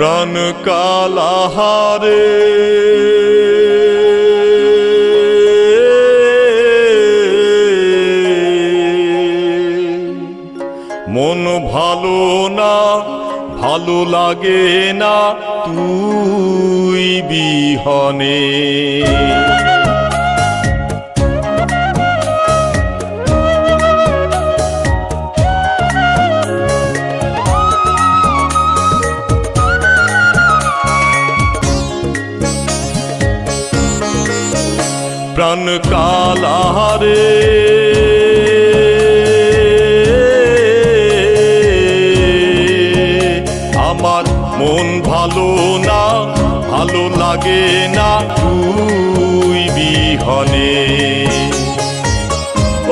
প্রাণ কালাহারে। মন ভালো না ভালো লাগে না তুই বিহনে। প্রাণ কালাহারে আমার মন ভালো না, ভালো লাগে না তুই বিহনে।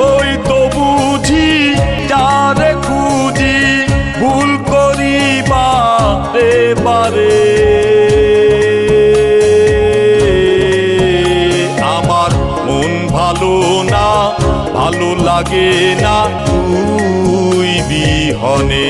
ওই তো বুঝি, যারে খুঁজি, ভুল করি বারে বারে না ভালো লাগে না তুই বিহনে।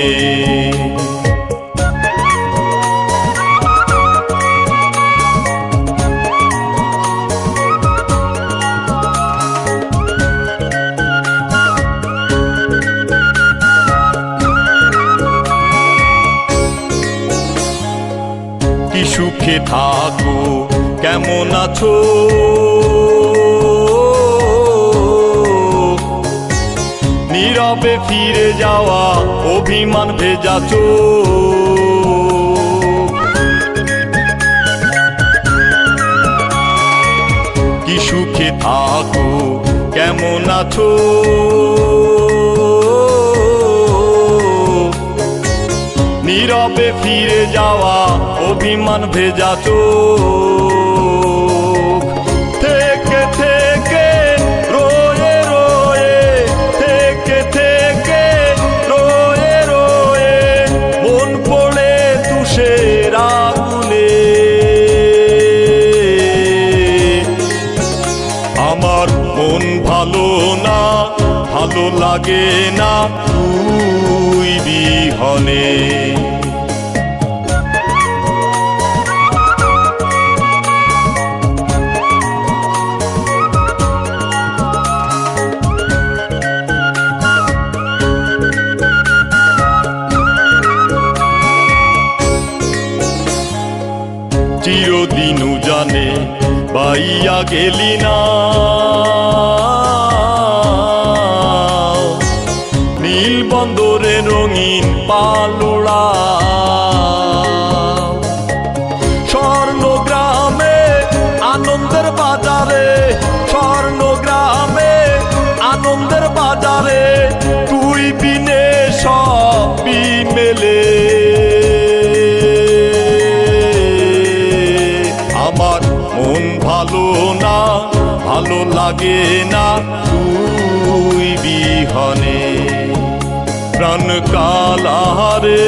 সুখে থাকো কেমন আছো? নীরবে ফিরে যাওয়া অভিমান ভেজাছ কি সুখে থাকো, কেমন আছো? নীরবে ফিরে যাওয়া অভিমান ভেজা চোখ। ভালো লাগে না তুই বিহনে। চিরদিন জানে বাইয়া গেলি না। বন্দরে রঙিন পালোড়া। স্বর্ণ গ্রামে আনন্দের বাজারে স্বর্ণ গ্রামে আনন্দের বাজারে, তুই বিনে সবই মেলে। আমার মন ভালো না, ভালো লাগে না, তুই প্রাণ কালাহারে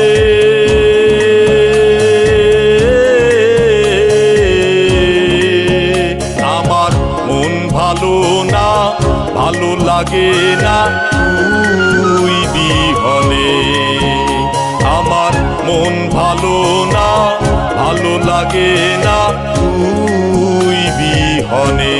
আমার মন ভালো না, ভালো লাগে না তুই বিহনে। আমার মন ভালো না, ভালো লাগে না তুই বিহনে।